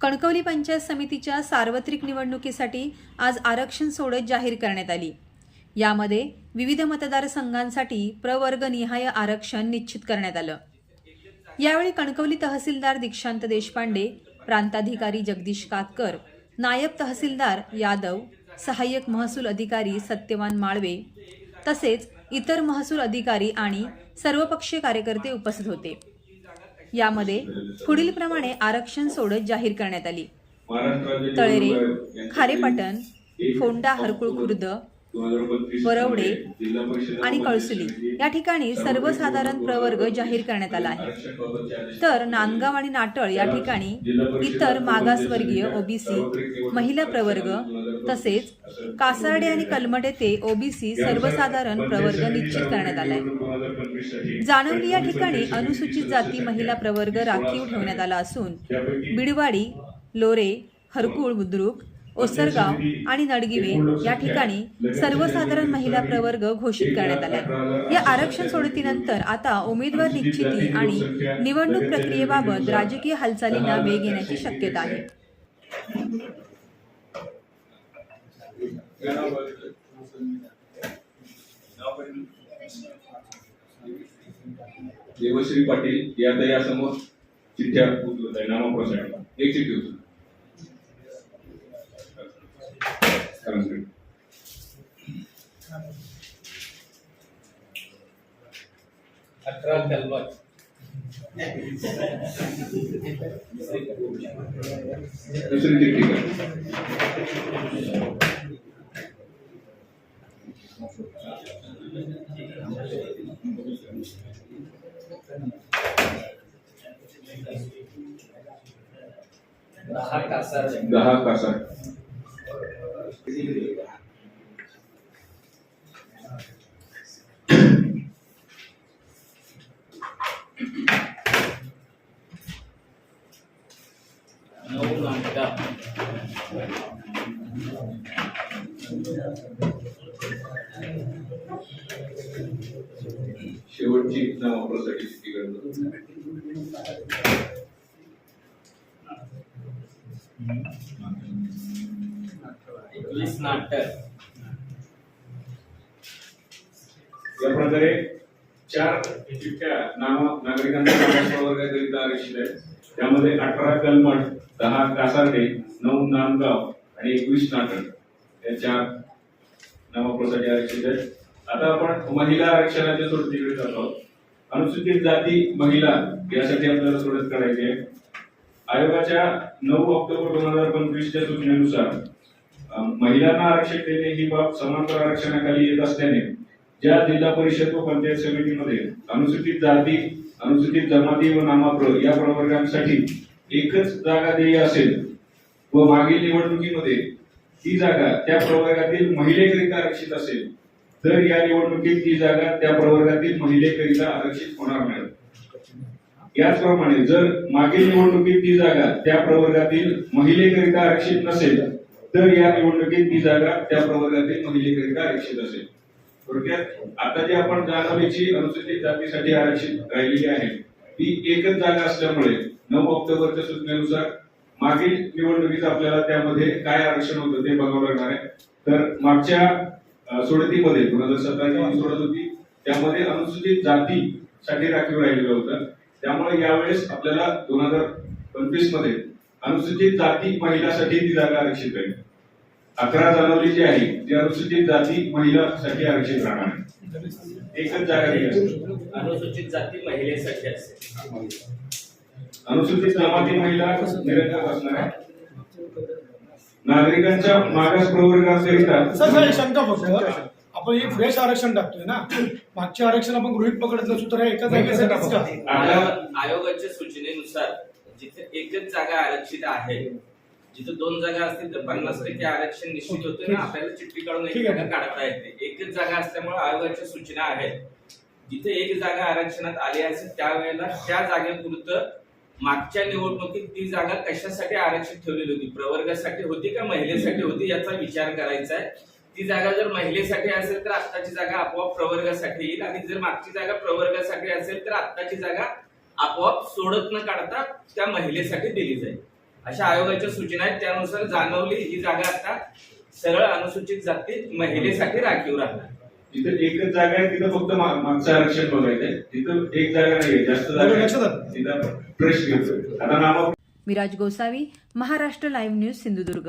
कणकवली पंचायत समितीच्या सार्वत्रिक निवडणुकीसाठी आज आरक्षण सोडत जाहीर करण्यात आली. यामध्ये विविध मतदारसंघांसाठी प्रवर्गनिहाय आरक्षण निश्चित करण्यात आलं. यावेळी कणकवली तहसीलदार दीक्षांत देशपांडे प्रांताधिकारी जगदीश कातकर नायब तहसीलदार यादव सहाय्यक महसूल अधिकारी सत्यवान माळवे तसेच इतर महसूल अधिकारी आणि सर्वपक्षीय कार्यकर्ते उपस्थित होते. यामध्ये पुढील प्रमाणे आरक्षण सोडत जाहीर करण्यात आली. तळेरे खारेपाटण फोंडा हरकुळ खुर्द वरवडे आणि कळसुली या ठिकाणी सर्वसाधारण प्रवर्ग जाहीर करण्यात आला आहे. तर नांदगाव आणि नाटळ या ठिकाणी इतर मागासवर्गीय ओबीसी महिला प्रवर्ग तसेच कासारडे आणि कलमट येथे ओबीसी सर्वसाधारण प्रवर्ग निश्चित करण्यात आलाय जाणवली या ठिकाणी अनुसूचित जाती महिला प्रवर्ग राखीव ठेवण्यात आला असून बिडवाडी लोरे हरकुळ बुद्रुक ओसरगाव आणि नडगिवे या ठिकाणी सर्वसाधारण महिला प्रवर्ग घोषित करण्यात आलाय या आरक्षण सोडतीनंतर आता उमेदवार निश्चिती आणि निवडणूक प्रक्रियेबाबत राजकीय हालचालींना वेग येण्याची शक्यता आहे. देवश्री पाटील या दयासमोर चिठ्ठ्या उचलत आहे. नामाप्रसाठी एक चिठ्ठी उचल करंजकडे. अठरा कलमत दुसरी चिठ्ठी कर दहा कासार दहा कासार नऊ नाटका शेवटची नामाप्रसाठी चिठ्ठी करतो एकवीस नाटक या प्रकारे चार चिठ्ठ्या नाव नागरिकांना आरक्षित आहेत त्यामध्ये अठरा कलमठ दहा कासारडे नऊ नांदगाव आणि एकवीस नाटक. या चार नामाप्रसाठी आरक्षित आहेत. आता आपण महिला आरक्षणाच्या सोडतीकडे जातो. आहोत. अनुसूचित जाती महिला यासाठी आपल्याला सोडत करायची आहे. आयोगाच्या नऊ ऑक्टोबर दोन हजार पंचवीसच्या सूचनेनुसार महिलांना आरक्षण देणे ही बाब समांतर आरक्षणाखाली येत असल्याने ज्या जिल्हा परिषद व पंचायत समितीमध्ये अनुसूचित जाती अनुसूचित जमाती व नामाप्र या प्रवर्गांसाठी एकच जागा देय असेल व मागील निवडणुकीमध्ये ती जागा त्या प्रवर्गातील महिलेकरिता आरक्षित असेल तर या निवडणुकीत ती जागा त्या प्रवर्गातील महिलेकरिता आरक्षित होणार नाही. याचप्रमाणे जर मागील निवडणुकीत ती जागा त्या प्रवर्गातील महिलेकरिता आरक्षित नसेल तर या निवडणुकीत ती जागा त्या प्रवर्गातील महिलेकरिता आरक्षित असेल. थोडक्यात आता जी आपण जाणवलीची अनुसूचित जातीसाठी आरक्षित राहिलेली आहे ती एकच जागा असल्यामुळे नऊ ऑक्टोबरच्या सूचनेनुसार मागील निवडणुकीत आपल्याला त्यामध्ये काय आरक्षण होतं ते बघावं लागणार आहे. तर मागच्या सोडतीमध्ये दोन हजार सतराची जी सोडत होती त्यामध्ये अनुसूचित जातीसाठी राखीव राहिलेलं होतं. त्यामुळे यावेळेस आपल्याला दोन हजार पंचवीसमध्ये अनुसूचित जाती महिलासाठी ती जागा आरक्षित राहील अकरा जानेवारी जी आहे ती अनुसूचित जाती महिलासाठी आरक्षित राहणार आहे. एकच जागा. अनुसूचित जाती महिलेसाठी असेल अनुसूचित जमाती महिला निरंतर असणार आहे. नागरिकांच्या मागास प्रवर्गाकरिता आपण एक फ्रेश आरक्षण टाकतोय ना. मागचे आरक्षण आपण गृहित पकडत नसू तर हे एका आयोग- आयोगाच्या सूचनेनुसार जिथे एकच जागा आरक्षित आहे जिथे दोन जागा असतील तर पन्नास टक्के आरक्षण निश्चित होते ना. आपल्याला चिठ्ठी काढून एक. जागा काढता येते. एकच जागा असल्यामुळे आयोगाच्या सूचना आहेत. जिथे एक जागा आरक्षणात आली असेल त्यावेळेला त्या जागेपुरतं मागच्या निवडणुकीत ती जागा कशासाठी आरक्षित ठेवलेली होती? प्रवर्गासाठी होती का महिलेसाठी होती याचा विचार करायचा आहे. ती जागा जर महिलेसाठी असेल तर आत्ताची जागा आपोआप प्रवर्गासाठी येईल आणि जर मागची जागा प्रवर्गासाठी असेल तर आत्ताची जागा आपोआप सोडत न काढता त्या महिलेसाठी दिली जाईल. अशा आयोगाच्या सूचना आहेत. त्यानुसार जाणवली ही जागा आता सरळ अनुसूचित जाती महिलेसाठी राखीव राहणार. जिथं एकच जागा आहे तिथं फक्त मागचं आरक्षण बघायचंय तिथं एक जागा नाहीये जास्त जागा. तिथं प्रश्न आता नामा विराज गोसावी महाराष्ट्र लाईव्ह न्यूज सिंधुदुर्ग.